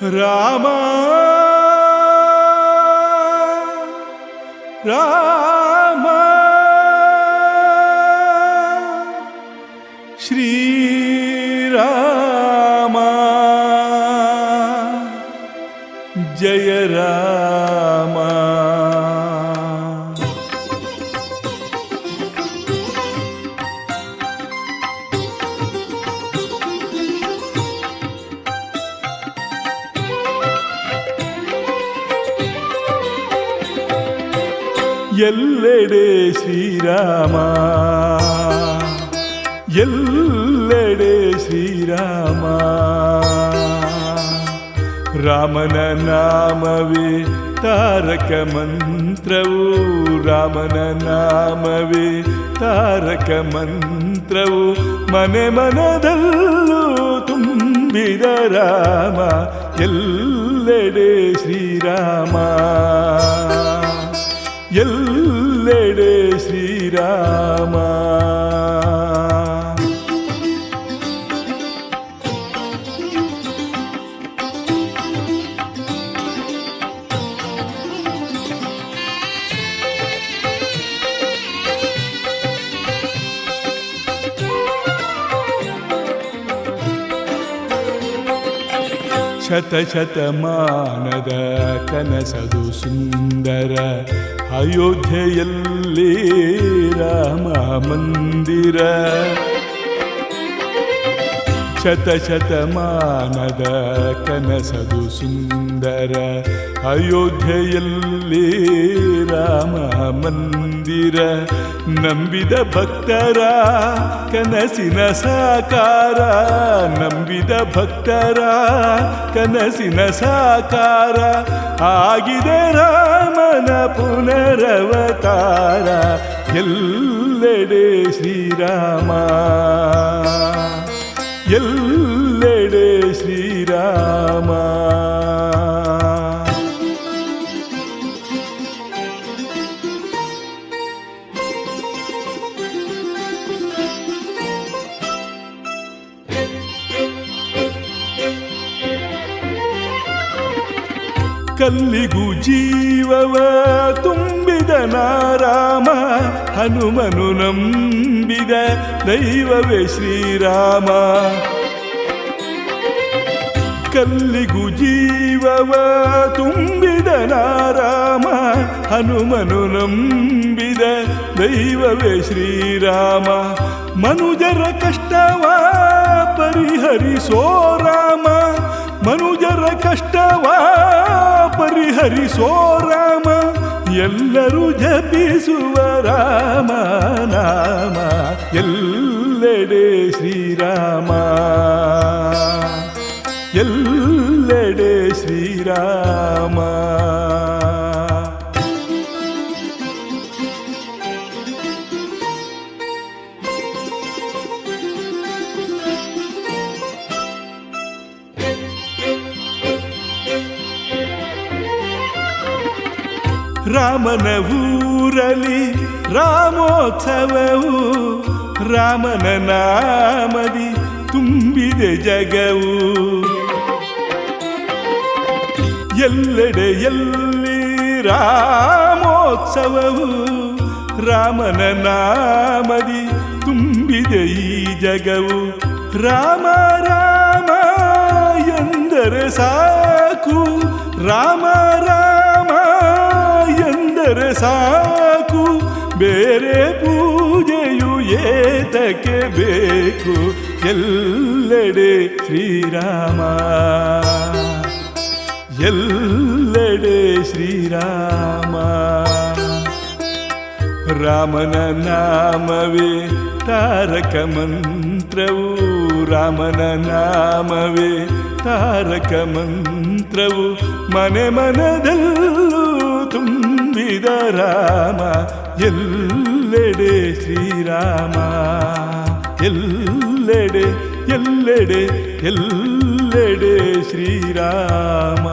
ರಾಮ ರಾಮ ಶ್ರೀರಾಮ ಜಯ ರಾಮ ಎಲ್ಲೆಡೆ ಶ್ರೀರಾಮ ಎಲ್ಲೆಡೆ ಶ್ರೀರಾಮ ರಾಮನ ನಾಮವೇ ತಾರಕ ಮಂತ್ರವು ರಾಮನ ನಾಮವೇ ತಾರಕ ಮಂತ್ರವು ಮನೆ ಮನದಲ್ಲೂ ತುಂಬಿದ ರಾಮ ಎಲ್ಲೆಡೆ ಶ್ರೀರಾಮ ಎಲ್ಲೆಡೆ ಶ್ರೀರಾಮ ಶತ ಶತಮಾನದ ಕನಸದು ಸುಂದರ ಅಯೋಧ್ಯೆಯಲ್ಲಿ ರಾಮ ಮಂದಿರ. ಶತ ಶತಮಾನದ ಕನಸದು ಸುಂದರ ಅಯೋಧ್ಯೆಯಲ್ಲಿ ರಾಮ ಮಂದಿರ. ನಂಬಿದ ಭಕ್ತರ ಕನಸಿನ ಸಾಕಾರ, ನಂಬಿದ ಭಕ್ತರ ಕನಸಿನ ಸಾಕಾರ. ಆಗಿದೆ ರಾಮನ ಪುನರವತಾರ, ಎಲ್ಲೆಡೆ ಶ್ರೀರಾಮ. ಎಲ್ಲೆಡೆ ಶ್ರೀರಾಮ. ಕಲ್ಲಿಗೂ ಜೀವವ ತುಂಬಿದ ರಾಮ, ಹನುಮನು ನಂಬಿದ ದೈವವೇ ಶ್ರೀರಾಮ. ಕಲ್ಲಿಗೂ ಜೀವವ ತುಂಬಿದ ನಾರಾಮ, ಹನುಮನು ನಂಬಿದ ದೈವವೇ ಶ್ರೀರಾಮ. ಮನುಜರ ಕಷ್ಟವ ಪರಿಹರಿಸೋ ರಾಮ, ಮನುಜರ ಕಷ್ಟವ ಪರಿಹರಿಸೋ ರಾಮ. ಎಲ್ಲರೂ ಜಪಿಸುವ ರಾಮ ನಾಮ ಎಲ್ಲೆಡೆ ಶ್ರೀರಾಮ. ಎಲ್ಲೆಡೆ ಶ್ರೀರಾಮ. ರಾಮನ ಊರಲಿ ರಾಮೋತ್ಸವವು ರಾಮನ ನಾಮದಿ ತುಂಬಿದೆ ಜಗವು. ಎಲ್ಲೆಡೆ ಎಲ್ಲಿ ರಾಮೋತ್ಸವವು ರಾಮನ ನಾಮದಿ ತುಂಬಿದೆ ಈ ಜಗವು. ರಾಮ ರಾಮ ಎಂದರೆ ಸಾಕು, ರಾಮ ರಾಮ ಎಂದರೆ ಸಾಕು, ಬೇರೆ ಪೂಜೆಯು ಏತಕ್ಕೆ ಬೇಕು. ಎಲ್ಲೆಡೆ ಶ್ರೀರಾಮ ಎಲ್ಲೆಡೆ ಶ್ರೀರಾಮ. ರಾಮನ ನಾಮವೇ ತಾರಕ ಮಂತ್ರವು, ರಾಮನ ನಾಮವೇ ತಾರಕ ಮಂತ್ರವು. ಮನೆ ಮನದಲ್ಲೂ ತುಂಬಿದ ರಾಮ ಎಲ್ಲೆಡೆ ಶ್ರೀರಾಮ ಎಲ್ಲೆಡೆ ಎಲ್ಲೆಡೆ ಎಲ್ಲೆಡೆ ಶ್ರೀರಾಮ